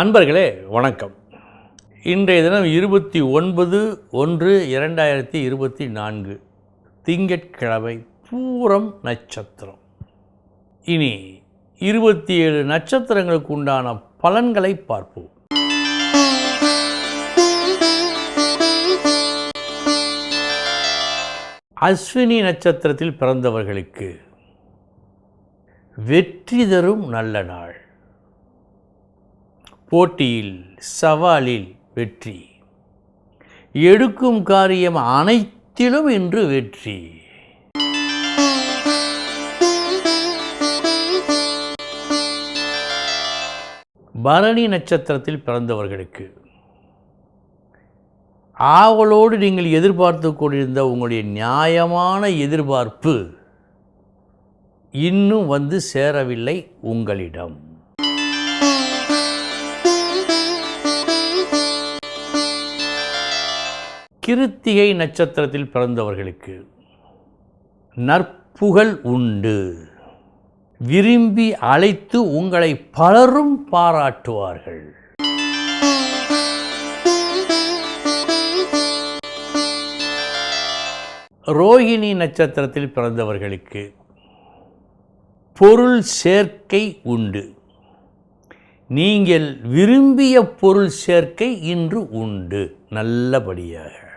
அன்பர்களே வணக்கம். இன்றைய தினம் இருபத்தி ஒன்பது ஒன்று இரண்டாயிரத்தி இருபத்தி நான்கு திங்கட்கிழமை பூரம் நட்சத்திரம். இனி இருபத்தி ஏழு நட்சத்திரங்களுக்கு உண்டான பலன்களை பார்ப்போம். அஸ்வினி நட்சத்திரத்தில் பிறந்தவர்களுக்கு வெற்றி தரும் நல்ல நாள். போட்டியில் சவாலில் வெற்றி. எடுக்கும் காரியம் அனைத்திலும் இன்று வெற்றி. பரணி நட்சத்திரத்தில் பிறந்தவர்களுக்கு ஆவலோடு நீங்கள் எதிர்பார்த்து கொண்டிருந்த உங்களுடைய நியாயமான எதிர்பார்ப்பு இன்னும் வந்து சேரவில்லை உங்களிடம். கிருத்திகை நட்சத்திரத்தில் பிறந்தவர்களுக்கு நற்புகழ் உண்டு. விரும்பி அழைத்து உங்களை பலரும் பாராட்டுவார்கள். ரோஹிணி நட்சத்திரத்தில் பிறந்தவர்களுக்கு பொருள் சேர்க்கை உண்டு. நீங்கள் விரும்பிய பொருள் சேர்க்கை இன்று உண்டு. நல்லபடியாக.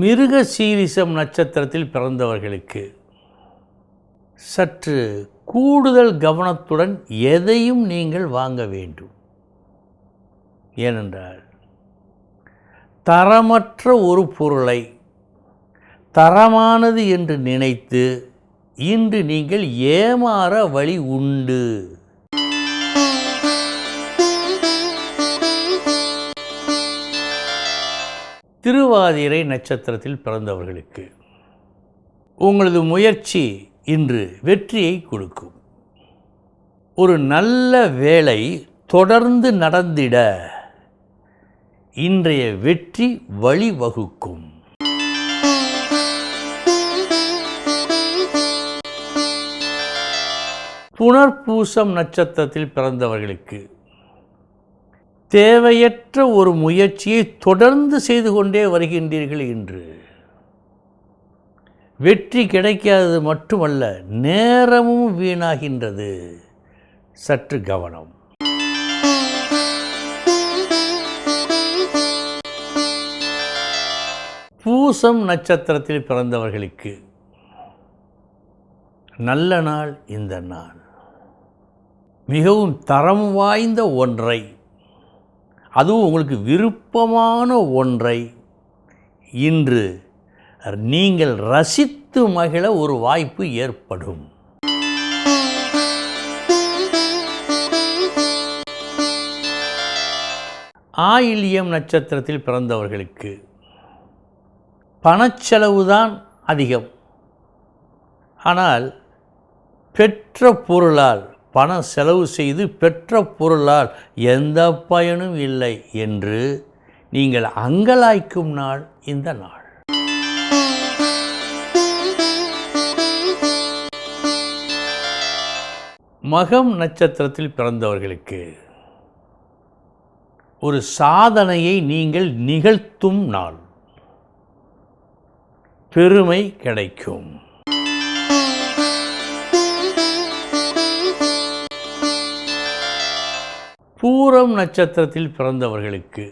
மிருக சீரிசம் நட்சத்திரத்தில் பிறந்தவர்களுக்கு சற்று கூடுதல் கவனத்துடன் எதையும் நீங்கள் வாங்க வேண்டும். ஏனென்றால் தரமற்ற ஒரு பொருளை தரமானது என்று நினைத்து இன்று நீங்கள் ஏமாற வழி உண்டு. திருவாதிரை நட்சத்திரத்தில் பிறந்தவர்களுக்கு உங்களது முயற்சி இன்று வெற்றியை கொடுக்கும். ஒரு நல்ல வேலை தொடர்ந்து நடந்திட இன்றைய வெற்றி வழிவகுக்கும். புனர்பூசம் நட்சத்திரத்தில் பிறந்தவர்களுக்கு தேவையற்ற ஒரு முயற்சியை தொடர்ந்து செய்து கொண்டே வருகின்றீர்கள் என்று. வெற்றி கிடைக்காதது மட்டுமல்ல நேரமும் வீணாகின்றது. சற்று கவனம். பூசம் நட்சத்திரத்தில் பிறந்தவர்களுக்கு நல்ல நாள் இந்த நாள். மிகவும் தரம் வாய்ந்த ஒன்றை அதுவும் உங்களுக்கு விருப்பமான ஒன்றை. இன்று நீங்கள் ரசித்து மகிழ ஒரு வாய்ப்பு ஏற்படும். ஆயில்யம் நட்சத்திரத்தில் பிறந்தவர்களுக்கு பணச்செலவு தான் அதிகம். ஆனால் பெற்ற பொருளால் பணம் செலவு செய்து பெற்ற பொருளால் எந்த பயனும் இல்லை என்று நீங்கள் அங்கலாய்க்கும் நாள் இந்த நாள். மகம் நட்சத்திரத்தில் பிறந்தவர்களுக்கு ஒரு சாதனையை நீங்கள் நிகழ்த்தும் நாள். பெருமை கிடைக்கும். பூரம் நட்சத்திரத்தில் பிறந்தவர்களுக்கு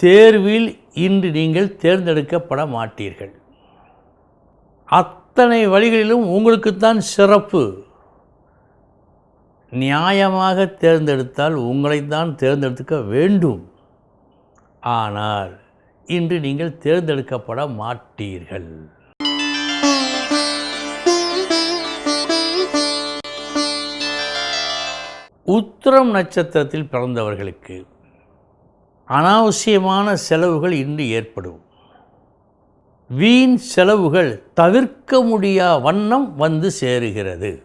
தேர்வில் இன்று நீங்கள் தேர்ந்தெடுக்கப்பட மாட்டீர்கள். அத்தனை வழிகளிலும் உங்களுக்குத்தான் சிறப்பு. நியாயமாக தேர்ந்தெடுத்தால் உங்களைத்தான் தேர்ந்தெடுக்க வேண்டும். ஆனால் இன்று நீங்கள் தேர்ந்தெடுக்கப்பட மாட்டீர்கள். உத்திரம் நட்சத்திரத்தில் பிறந்தவர்களுக்கு அனாவசியமான செலவுகள் இன்று ஏற்படும். வீண் செலவுகள் தவிர்க்க முடியா வண்ணம் வந்து சேருகிறது.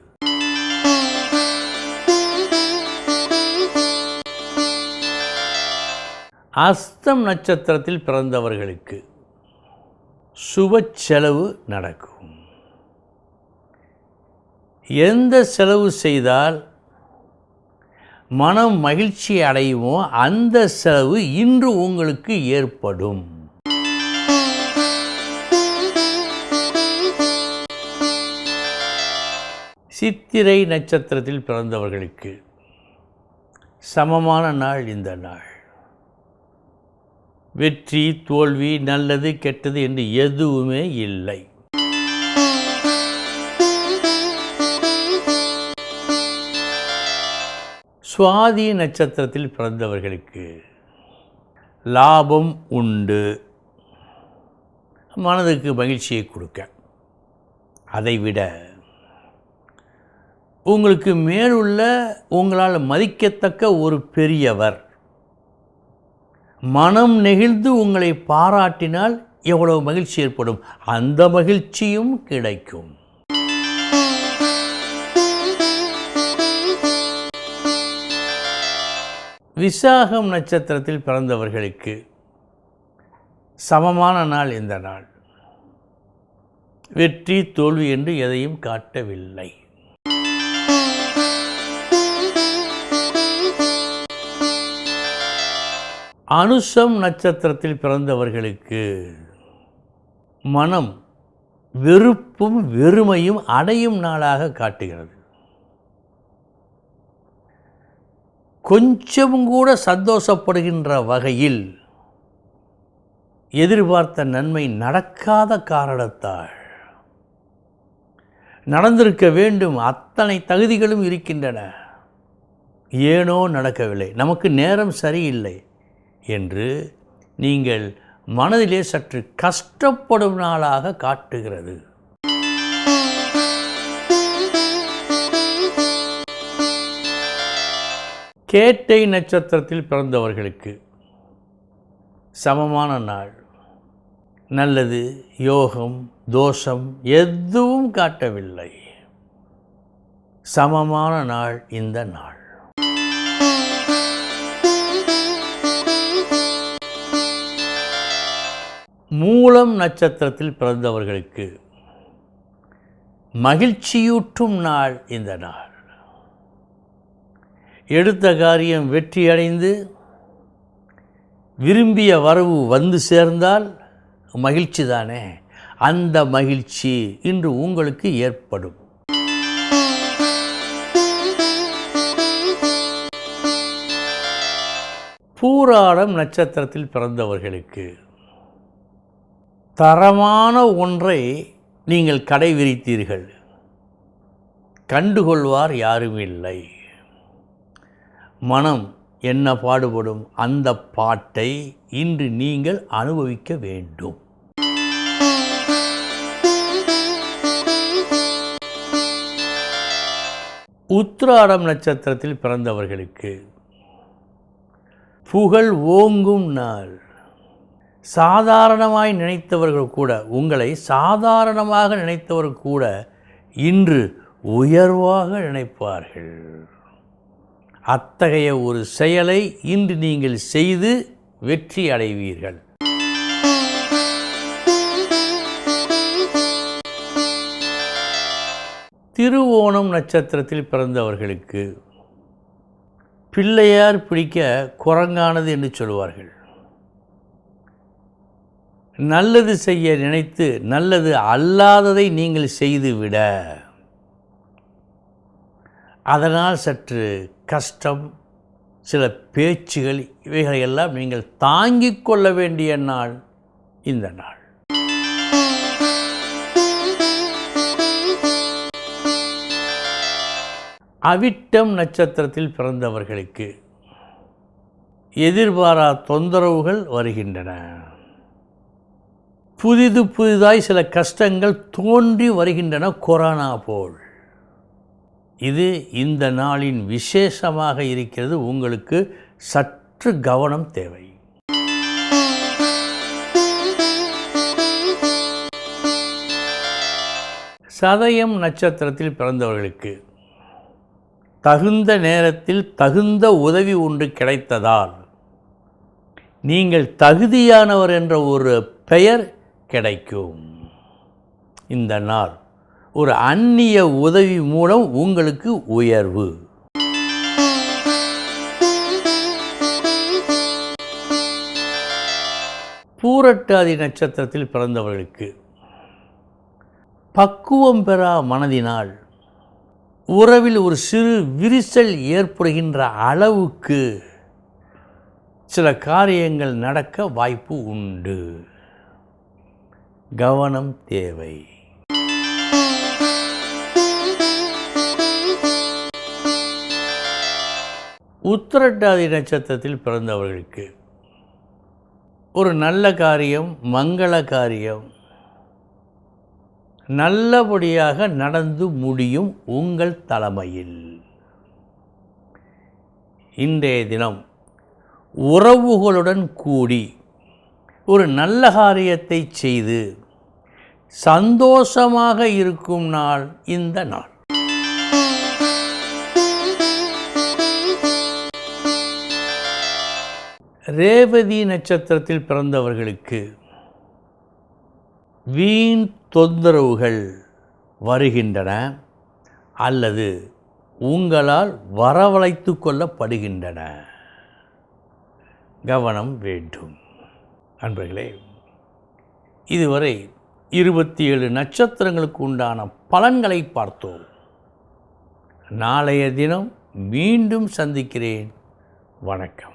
அஸ்தம் நட்சத்திரத்தில் பிறந்தவர்களுக்கு சுப செலவு நடக்கும். எந்த செலவு செய்தால் மனம் மகிழ்ச்சி அடையுமோ அந்த செலவு இன்று உங்களுக்கு ஏற்படும். சித்திரை நட்சத்திரத்தில் பிறந்தவர்களுக்கு சமமான நாள் இந்த நாள். வெற்றி தோல்வி நல்லது கெட்டது என்று எதுவுமே இல்லை. சுவாதி நட்சத்திரத்தில் பிறந்தவர்களுக்கு லாபம் உண்டு. மனதுக்கு மகிழ்ச்சியை கொடுக்க. அதைவிட உங்களுக்கு மேலுள்ள உங்களால் மதிக்கத்தக்க ஒரு பெரியவர். மனம் நெகிழ்ந்து உங்களை பாராட்டினால் எவ்வளவு மகிழ்ச்சி ஏற்படும். அந்த மகிழ்ச்சியும் கிடைக்கும். விசாகம் நட்சத்திரத்தில் பிறந்தவர்களுக்கு சமமான நாள் இந்த நாள். வெற்றி தோல்வி என்று எதையும் காட்டவில்லை. அனுஷம் நட்சத்திரத்தில் பிறந்தவர்களுக்கு மனம் வெறுப்பும் வெறுமையும் அடையும் நாளாக காட்டுகிறது. கொஞ்சம் கூட சந்தோஷப்படுகின்ற வகையில் எதிர்பார்த்த நன்மை நடக்காத காரணத்தால் நடந்திருக்க வேண்டும். அத்தனை தகுதிகளும் இருக்கின்றன. ஏனோ நடக்கவில்லை. நமக்கு நேரம் சரியில்லை என்று நீங்கள் மனதிலே சற்று கஷ்டப்படும் நாளாக காட்டுகிறது. கேட்டை நட்சத்திரத்தில் பிறந்தவர்களுக்கு சமமான நாள். நல்லது யோகம் தோஷம் எதுவும் காட்டவில்லை. சமமான நாள் இந்த நாள். மூலம் நட்சத்திரத்தில் பிறந்தவர்களுக்கு மகிழ்ச்சியூட்டும் நாள் இந்த நாள். எடுத்த காரியம் வெற்றியடைந்து விரும்பிய வரவு வந்து சேர்ந்தால் மகிழ்ச்சி தானே? அந்த மகிழ்ச்சி இன்று உங்களுக்கு ஏற்படும். பூராடம் நட்சத்திரத்தில் பிறந்தவர்களுக்கு தரமான ஒன்றை நீங்கள் கடை விரித்தீர்கள் கண்டுகொள்வார் யாரும் இல்லை மனம் என்ன பாடுபடும் அந்த பாட்டை இன்று நீங்கள் அனுபவிக்க வேண்டும். உத்திராடம் நட்சத்திரத்தில் பிறந்தவர்களுக்கு புகழ் ஓங்கும் நாள். சாதாரணமாய் நினைத்தவர்கள் கூட உங்களை சாதாரணமாக நினைத்தவர்கள் கூட இன்று உயர்வாக நினைப்பார்கள். அத்தகைய ஒரு செயலை இன்று நீங்கள் செய்து வெற்றி அடைவீர்கள். திருவோணம் நட்சத்திரத்தில் பிறந்தவர்களுக்கு பிள்ளையார் பிடிக்க குரங்கானது என்று சொல்வார்கள் நல்லது செய்ய நினைத்து நல்லது அல்லாததை நீங்கள் செய்துவிட அதனால் சற்று கஷ்டம் சில பேச்சுகள் இவைகளையெல்லாம் நீங்கள் தாங்கிக் கொள்ள வேண்டிய நாள் இந்த நாள். அவிட்டம் நட்சத்திரத்தில் பிறந்தவர்களுக்கு எதிர்பாரா தொந்தரவுகள் வருகின்றன. புதிது புதிதாய் சில கஷ்டங்கள் தோன்றி வருகின்றன கொரோனா போல். இது இந்த நாளின் விசேஷமாக இருக்கிறது. உங்களுக்கு சற்று கவனம் தேவை. சதயம் நட்சத்திரத்தில் பிறந்தவர்களுக்கு தகுந்த நேரத்தில் தகுந்த உதவி ஒன்று கிடைத்ததால் நீங்கள் தகுதியானவர் என்ற ஒரு பெயர் கிடைக்கும். இந்த நாள் ஒரு அந்நிய உதவி மூலம் உங்களுக்கு உயர்வு. பூரட்டாதி நட்சத்திரத்தில் பிறந்தவர்களுக்கு பக்குவம் பெறா மனதினால் உறவில் ஒரு சிறு விரிசல் ஏற்படுகின்ற அளவுக்கு சில காரியங்கள் நடக்க வாய்ப்பு உண்டு. கவனம் தேவை. உத்திரட்டாதி நட்சத்திரத்தில் பிறந்தவர்களுக்கு ஒரு நல்ல காரியம் மங்கள காரியம். நல்லபடியாக நடந்து முடியும் உங்கள் தலைமையில். இன்றைய தினம் உறவுகளுடன் கூடி ஒரு நல்ல காரியத்தை செய்து சந்தோஷமாக இருக்கும் நாள் இந்த நாள். ரேவதி நட்சத்திரத்தில் பிறந்தவர்களுக்கு வீண் தொந்தரவுகள் வருகின்றன அல்லது உங்களால் வரவழைத்து கொள்ளப்படுகின்றன. கவனம் வேண்டும். அன்பர்களே இதுவரை இருபத்தி ஏழு நட்சத்திரங்களுக்கு உண்டான பலன்களை பார்த்தோம். நாளைய தினம் மீண்டும் சந்திக்கிறேன். வணக்கம்.